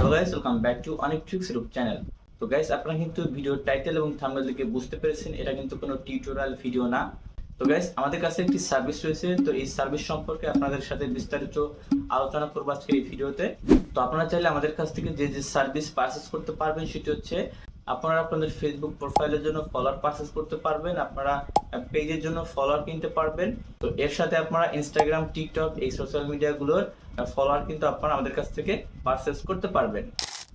Hello guys welcome back to অনেক tricks রূপ channel তো গাইস, আপনারা কিন্তু ভিডিও টাইটেল এবং থাম্বনেল দেখে বুঝতে পেরেছেন, এটা কিন্তু কোনো টিউটোরিয়াল ভিডিও না। তো গাইস, আমাদের কাছে একটি সার্ভিস রয়েছে, তো এই সার্ভিস সম্পর্কে আপনাদের সাথে বিস্তারিত আলোচনা করব আজকে এই ভিডিওতে তো। আপনারা চাইলে আমাদের কাছ থেকে যে যে সার্ভিস পারচেস করতে পারবেন, সেটি হচ্ছে আপনারা আপনাদের ফেসবুক প্রোফাইলের জন্য ফলোয়ার পারচেস করতে পারবেন, আপনারা পেজের জন্য ফলোয়ার কিনতে পারবেন। তো এর সাথে আপনারা ইনস্টাগ্রাম টিকটক এই সোশ্যাল মিডিয়াগুলোর ফলোয়ার কিন্তু আপনারা আমাদের কাছ থেকে পারচেস করতে পারবেন।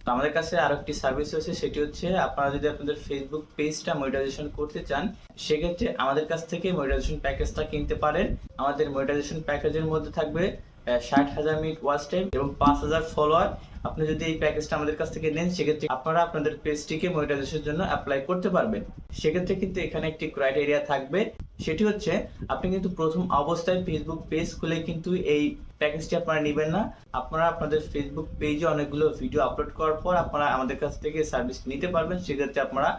তো আমাদের কাছে আরও একটি সার্ভিস রয়েছে, সেটি হচ্ছে আপনারা যদি আপনাদের ফেসবুক পেজটা মনিটাইজেশন করতে চান, সেক্ষেত্রে আমাদের কাছ থেকে মনিটাইজেশন প্যাকেজটা কিনতে পারেন। আমাদের মনিটাইজেশন প্যাকেজের মধ্যে থাকবে ষাট হাজার মিনিট ওয়াচ টাইম এবং পাঁচ হাজার ফলোয়ার আপনি যদি এই প্যাকেজটা আমাদের কাছ থেকে নেন, সেক্ষেত্রে আপনারা আপনাদের পেজটিকে মনিটাইজেশনের জন্য অ্যাপ্লাই করতে পারবেন। সেক্ষেত্রে কিন্তু এখানে একটি ক্রাইটেরিয়া থাকবে। সেটি হচ্ছে, আপনি কিন্তু প্রথম অবস্থায় ফেসবুক পেজ খুলে কিন্তু এই প্যাকেজটি আপনারা নেবেন না। আপনারা আপনাদের ফেসবুক পেজে অনেকগুলো ভিডিও আপলোড করার পর আপনারা আমাদের কাছ থেকে সার্ভিস নিতে পারবেন, সেক্ষেত্রে আপনারা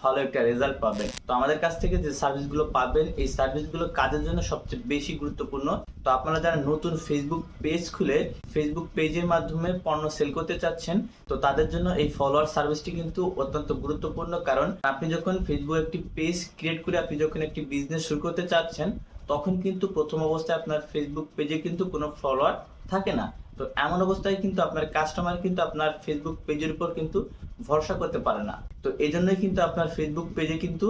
ভালো একটা রেজাল্ট পাবেন। তো আমাদের কাছ থেকে যে সার্ভিসগুলো পাবেন, এই সার্ভিসগুলো কাজের জন্য সবচেয়ে বেশি গুরুত্বপূর্ণ। তো আপনারা যারা নতুন ফেসবুক পেজ খুলে ফেসবুক পেজের মাধ্যমে পণ্য সেল করতে চাচ্ছেন, তো তাদের জন্য এই ফলোয়ার সার্ভিসটি কিন্তু অত্যন্ত গুরুত্বপূর্ণ। কারণ আপনি যখন ফেসবুক একটি পেজ ক্রিয়েট করে আপনি যখন একটি বিজনেস শুরু করতে চাচ্ছেন তখন কিন্তু প্রথম অবস্থায় আপনার ফেসবুক পেজে কিন্তু কোনো ফলোয়ার থাকে না। তো এমন অবস্থায় কিন্তু আপনার কাস্টমার কিন্তু আপনার ফেসবুক পেজের উপর কিন্তু ভরসা করতে পারে না। তো এই জন্যই কিন্তু আপনার ফেসবুক পেজে কিন্তু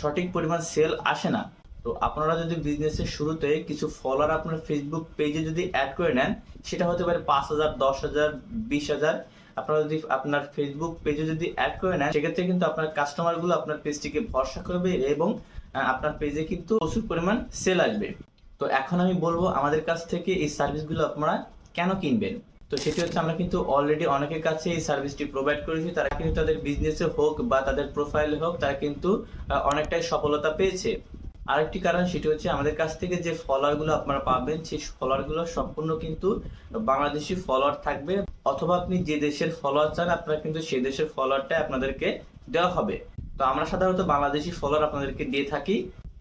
সঠিক পরিমাণ সেল আসে না। তো আপনারা যদি বিজনেসের শুরুতে কিছু ফলোয়ার আপনার ফেসবুক পেজে যদি অ্যাড করে নেন, সেটা হতে পারে পাঁচ হাজার, দশ হাজার, বিশ হাজার আপনারা যদি আপনার ফেসবুক পেজে যদি অ্যাড করে নেন, সেক্ষেত্রে কিন্তু আপনার কাস্টমারগুলো আপনার পেজটিকে ভরসা করবে এবং আপনার পেজে কিন্তু প্রচুর পরিমাণ সেল আসবে। তো এখন আমি বলব আমাদের কাছ থেকে এই সার্ভিসগুলো আপনারা কেন কিনবেন? তো সেটি হচ্ছে আমরা কিন্তু অলরেডি অনেকের কাছে এই সার্ভিসটি প্রোভাইড করেছি। তারা কিন্তু তাদের বিজনেসে হোক বা তাদের প্রোফাইলে হোক, তারা কিন্তু অনেকটাই সফলতা পেয়েছে। আরেকটি কারণ সেটি হচ্ছে আমাদের কাছ থেকে যে ফলোয়ারগুলো আপনারা পাবেন, সেই ফলোয়ারগুলো সম্পূর্ণ কিন্তু বাংলাদেশি ফলোয়ার থাকবে অথবা আপনি যে দেশের ফলোয়ার চান, আপনারা কিন্তু সেই দেশের ফলোয়ারটা আপনাদেরকে দেওয়া হবে। তো আমরা সাধারণত বাংলাদেশি ফলোয়ার আপনাদেরকে দিয়ে থাকি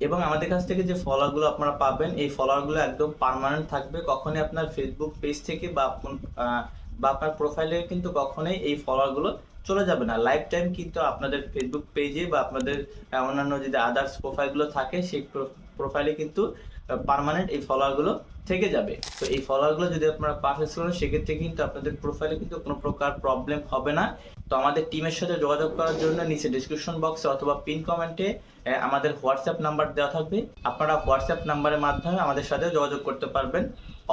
এবং আমাদের কাছ থেকে যে ফলোয়ারগুলো আপনারা পাবেন, এই ফলোয়ারগুলো একদম পার্মানেন্ট থাকবে। কখনই আপনার ফেসবুক পেজ থেকে বা বা আপনার প্রোফাইলে কিন্তু কখনোই এই ফলোয়ারগুলো চলে যাবে না। লাইফ টাইম কিন্তু আপনাদের ফেসবুক পেজে বা আপনাদের অন্যান্য যদি আদার্স প্রোফাইলগুলো থাকে, সেই প্রোফাইলে কিন্তু পার্মানেন্ট এই ফলোয়ারগুলো থেকে যাবে। তো এই ফলোয়ারগুলো যদি আপনারা পারচেস করেন সেক্ষেত্রে কিন্তু আপনাদের প্রোফাইলে কিন্তু কোনো প্রকার প্রবলেম হবে না। তো আমাদের টিমের সাথে যোগাযোগ করার জন্য নিচে ডিসক্রিপশন বক্সে অথবা পিন কমেন্টে আমাদের হোয়াটসঅ্যাপ নাম্বার দেওয়া থাকবে। আপনারা হোয়াটসঅ্যাপ নাম্বারের মাধ্যমে আমাদের সাথে যোগাযোগ করতে পারবেন।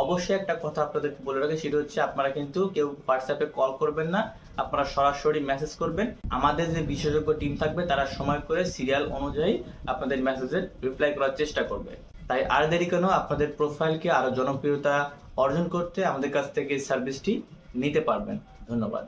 অবশ্যই একটা কথা আপনাদেরকে বলে রাখি, সেটা হচ্ছে আপনারা কিন্তু কেউ হোয়াটসঅ্যাপে কল করবেন না। আপনারা সরাসরি মেসেজ করবেন। আমাদের যে বিশেষজ্ঞ টিম থাকবে, তারা সময় করে সিরিয়াল অনুযায়ী আপনাদের মেসেজের রিপ্লাই করার চেষ্টা করবে। তাই আর দেরি কেন? আপনাদের প্রোফাইলকে আরও জনপ্রিয়তা অর্জন করতে আমাদের কাছ থেকে সার্ভিসটি নিতে পারবেন। ধন্যবাদ।